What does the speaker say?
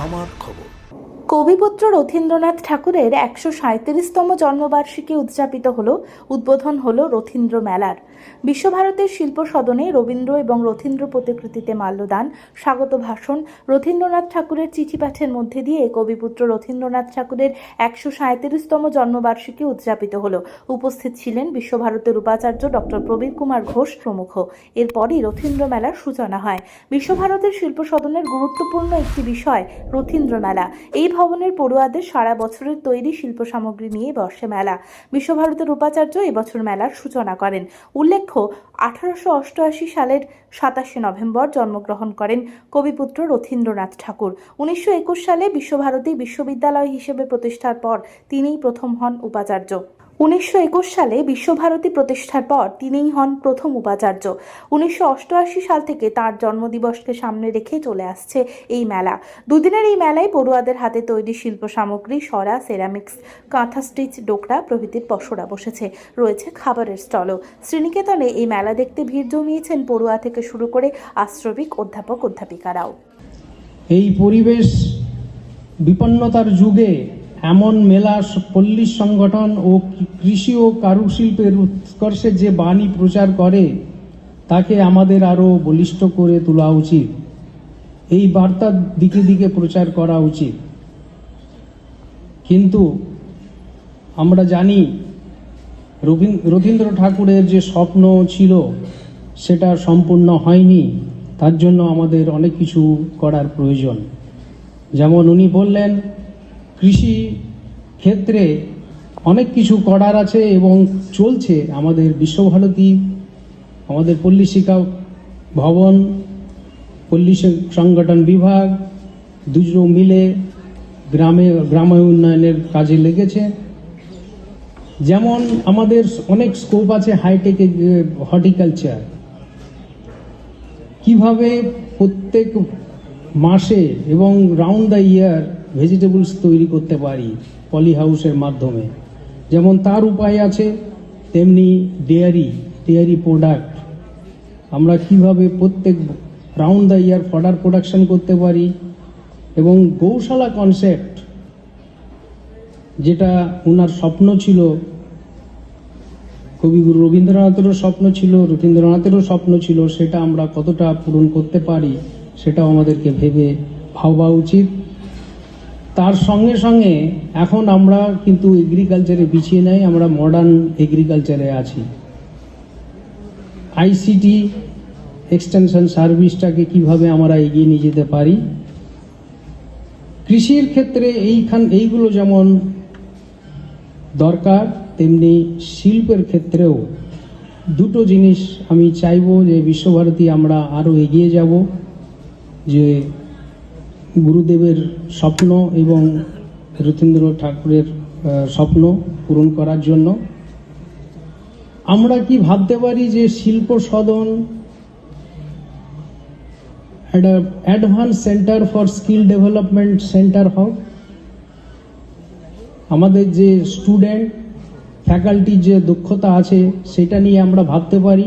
আমার খবর। কবিপুত্র রথীন্দ্রনাথ ঠাকুরের একশো সাঁত্রিশতম জন্মবার্ষিকী উদযাপিত হল, উদ্বোধন হল রথীন্দ্র মেলার। বিশ্বভারতীর শিল্প সদনে রবীন্দ্র এবং রথীন্দ্র প্রতিকৃতিতে মাল্যদান, স্বাগত ভাষণ, রথীন্দ্রনাথ ঠাকুরের চিঠি পাঠের মধ্যে দিয়ে কবিপুত্র রথীন্দ্রনাথ ঠাকুরের একশো সাঁত্রিশতম জন্মবার্ষিকী উদযাপিত হল। উপস্থিত ছিলেন বিশ্বভারতের উপাচার্য ডক্টর প্রবীর কুমার ঘোষ প্রমুখ। এরপরই রথীন্দ্র মেলার সূচনা হয়। বিশ্বভারতের শিল্প সদনের গুরুত্বপূর্ণ একটি বিষয় রথীন্দ্র মেলা। এই ভবনের পড়ুয়াদের সারা বছরের তৈরি শিল্প সামগ্রী নিয়ে বসে মেলা। বিশ্বভারতের উপাচার্য এবছর মেলার সূচনা করেন। উল্লেখ্য, আঠারোশো অষ্টআশি সালের সাতাশে নভেম্বর জন্মগ্রহণ করেন কবিপুত্র রথীন্দ্রনাথ ঠাকুর। উনিশশো একুশ সালে বিশ্বভারতী বিশ্ববিদ্যালয় হিসেবে প্রতিষ্ঠার পর তিনিই প্রথম হন উপাচার্য। উনিশশো একুশ সালে বিশ্বভারতী প্রতিষ্ঠার পর তিনিই হন প্রথম উপাচার্য। উনিশশো অষ্টআশি সাল থেকে তার জন্মদিবসকে সামনে রেখে চলে আসছে এই মেলা। দুদিনের এই মেলায় পড়ুয়াদের হাতে তৈরি শিল্প সামগ্রী, সরা, সেরামিক্স, কাঁথা স্টিচ, ডোকরা প্রভৃতির পসরা বসেছে। রয়েছে খাবারের স্টলও। শ্রীনিকেতনে এই মেলা দেখতে ভিড় জমিয়েছেন পড়ুয়া থেকে শুরু করে আশ্রমিক অধ্যাপক, অধ্যাপিকারাও। এই পরিবেশ বিপন্নতার যুগে এমন মেলা পল্লী সংগঠন ও কৃষি ও কারুশিল্পের উৎকর্ষে যে বাণী প্রচার করে, তাকে আমাদের আরও বলিষ্ঠ করে তোলা উচিত। এই বার্তা দিকে দিকে প্রচার করা উচিত। কিন্তু আমরা জানি, রবীন- রবীন্দ্র ঠাকুরের যে স্বপ্ন ছিল, সেটা সম্পূর্ণ হয়নি। তার জন্য আমাদের অনেক কিছু করার প্রয়োজন। যেমন উনি বললেন কৃষি ক্ষেত্রে অনেক কিছু করার আছে এবং চলছে আমাদের বিশ্বভারতী, আমাদের পল্লী শিক্ষা ভবন, পল্লী সংগঠন বিভাগ দুজন মিলে গ্রামে গ্রাম উন্নয়নের কাজে লেগেছে। যেমন আমাদের অনেক স্কোপ আছে হাইটেক হর্টিকালচার কীভাবে প্রত্যেক মাসে এবং রাউন্ড দ্য ইয়ার ভেজিটেবলস তৈরি করতে পারি পলি হাউসের মাধ্যমে। যেমন তার উপায় আছে, তেমনি ডেয়ারি ডেয়ারি প্রোডাক্ট আমরা কীভাবে প্রত্যেক round the year fodder production করতে পারি এবং গৌশালা কনসেপ্ট যেটা ওনার স্বপ্ন ছিল, কবিগুরু রবীন্দ্রনাথেরও স্বপ্ন ছিল, রবীন্দ্রনাথেরও স্বপ্ন ছিল, সেটা আমরা কতটা পূরণ করতে পারি, সেটাও আমাদেরকে ভেবে ভাবা উচিত। তার সঙ্গে সঙ্গে এখন আমরা কিন্তু এগ্রিকালচারে পিছিয়ে নাই, আমরা মডার্ন এগ্রিকালচারে আছি। আইসিটি এক্সটেনশন সার্ভিসটাকে কীভাবে আমরা এগিয়ে নিয়ে যেতে পারি? কৃষির ক্ষেত্রে এইখান, এইগুলো যেমন দরকার, তেমনি শিল্পের ক্ষেত্রেও দুটো জিনিস আমি চাইব যে বিশ্বভারতী আমরা আরও এগিয়ে যাব, যে গুরুদেবের স্বপ্ন এবং রথীন্দ্র ঠাকুরের স্বপ্ন পূরণ করার জন্য। আমরা কি ভাবতে পারি যে Shilpa Sadan advance centre for skill development centre হোক। আমাদের যে স্টুডেন্ট ফ্যাকাল্টির যে দক্ষতা আছে, সেটা নিয়ে আমরা ভাবতে পারি।